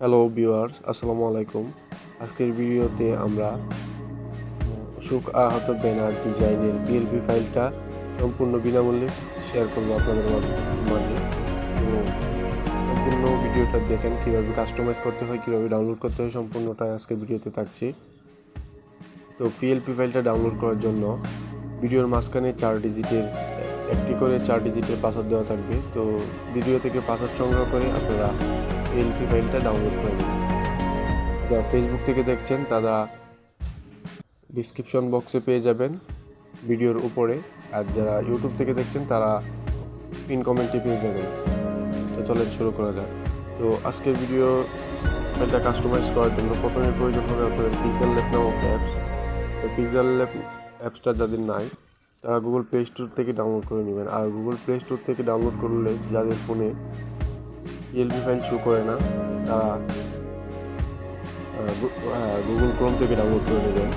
Hello viewers আসসালামু আলাইকুম আজকের ভিডিওতে আমরা সুখ আহত ব্যানার ডিজাইনের বিএলপি ফাইলটা সম্পূর্ণ বিনামূল্যে শেয়ার করব আপনাদের মাঝে। সম্পূর্ণ ভিডিওটা দেখেন কীভাবে কাস্টমাইজ করতে হয়, কীভাবে ডাউনলোড করতে হয়, সম্পূর্ণটা আজকে ভিডিওতে থাকছে। তো পিএলপি ফাইলটা ডাউনলোড করার জন্য ভিডিওর মাঝখানে চার ডিজিটের একটি করে চার ডিজিটের পাসওয়ার্ড দেওয়া থাকবে। তো ভিডিও থেকে পাসওয়ার্ড সংগ্রহ করে আপনারা এলপি ফাইলটা ডাউনলোড করে নিন যারা ফেসবুক থেকে দেখছেন, তারা ডিসক্রিপশন বক্সে পেয়ে যাবেন ভিডিওর উপরে। আর যারা ইউটিউব থেকে দেখছেন, তারা পিন কমেন্টে পেয়ে যাবেন। তো চলেন শুরু করা যাক। তো আজকের ভিডিও ফাইলটা কাস্টমাইজ করার জন্য প্রথমে প্রয়োজন হবে আপনাদের পিক্সেল ল্যাব নামক অ্যাপস তো পিক্সেল ল্যাব অ্যাপসটা যাদের নাই, তারা গুগল প্লে স্টোর থেকে ডাউনলোড করে নেবেন। আর গুগল প্লে স্টোর থেকে ডাউনলোড করলে যাদের ফোনে পিএলপি ফাইল শো করে না তারা গুগল ক্রোম থেকে ডাউনলোড করে নেবেন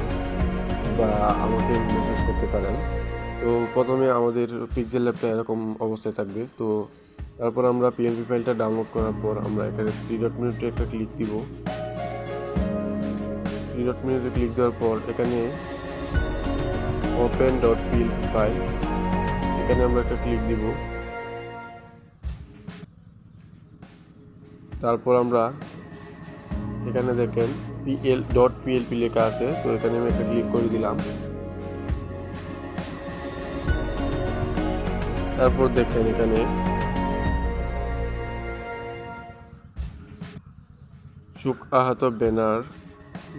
বা আমাকে মেসেজ করতে পারেন। তো প্রথমে আমাদের পিক্সেল ল্যাবটা এরকম অবস্থায় থাকবে। তো তারপর আমরা পিএলপি ফাইলটা ডাউনলোড করার পর আমরা এখানে থ্রি ডট মিনিটে একটা ক্লিক দিব। থ্রি ডট মিনিটে ক্লিক দেওয়ার পর এখানে ওপেন ডট পিএলপি ফাইল এখানে আমরা একটা ক্লিক দিব। তারপর আমরা এখানে দেখেন পিএল ডট পিএলপি লেখা আছে, তো এখানে আমি একটা ক্লিক করে দিলাম। তারপর দেখেন এখানে সুখ আহত ব্যানার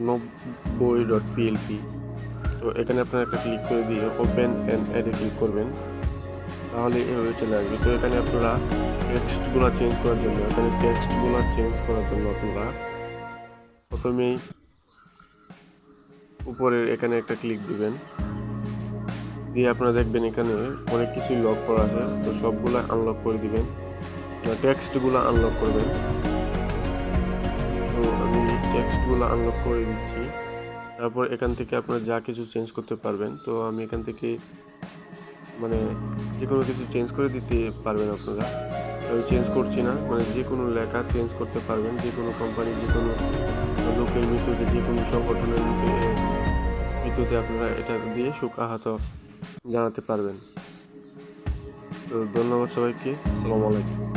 নব্বই ডট পিএলপি তো এখানে আপনারা একটা ক্লিক করে দিয়ে ওপেন অ্যান্ড অ্যাডে ক্লিক করবেন, তাহলে এভাবে চলে আসবে। তো এখানে আপনারা টেক্সটগুলো চেঞ্জ করার জন্য এখানে টেক্সটগুলো চেঞ্জ করার জন্য আপনারা প্রথমেই উপরের এখানে একটা ক্লিক দিবেন। দিয়ে আপনারা দেখবেন এখানে অনেক কিছুই লক করা আছে, তো সবগুলো আনলক করে দিবেন। টেক্সটগুলো আনলক করবেন। তো আমি টেক্সটগুলো আনলক করে দিচ্ছি। তারপর এখান থেকে আপনারা যা কিছু চেঞ্জ করতে পারবেন, তো আমি এখান থেকে মানে যে কোনো কিছু চেঞ্জ করে দিতে পারবেন আপনারা। আমি চেঞ্জ করছি না। মানে যে কোনো লেখা চেঞ্জ করতে পারবেন। যে কোনো কোম্পানি যে কোনো লোকের মৃত্যুতে যে কোনো সংগঠনের মৃত্যুতে আপনারা এটা দিয়ে সুখ আহত জানাতে পারবেন। তো ধন্যবাদ সবাইকে। আসসালামু আলাইকুম।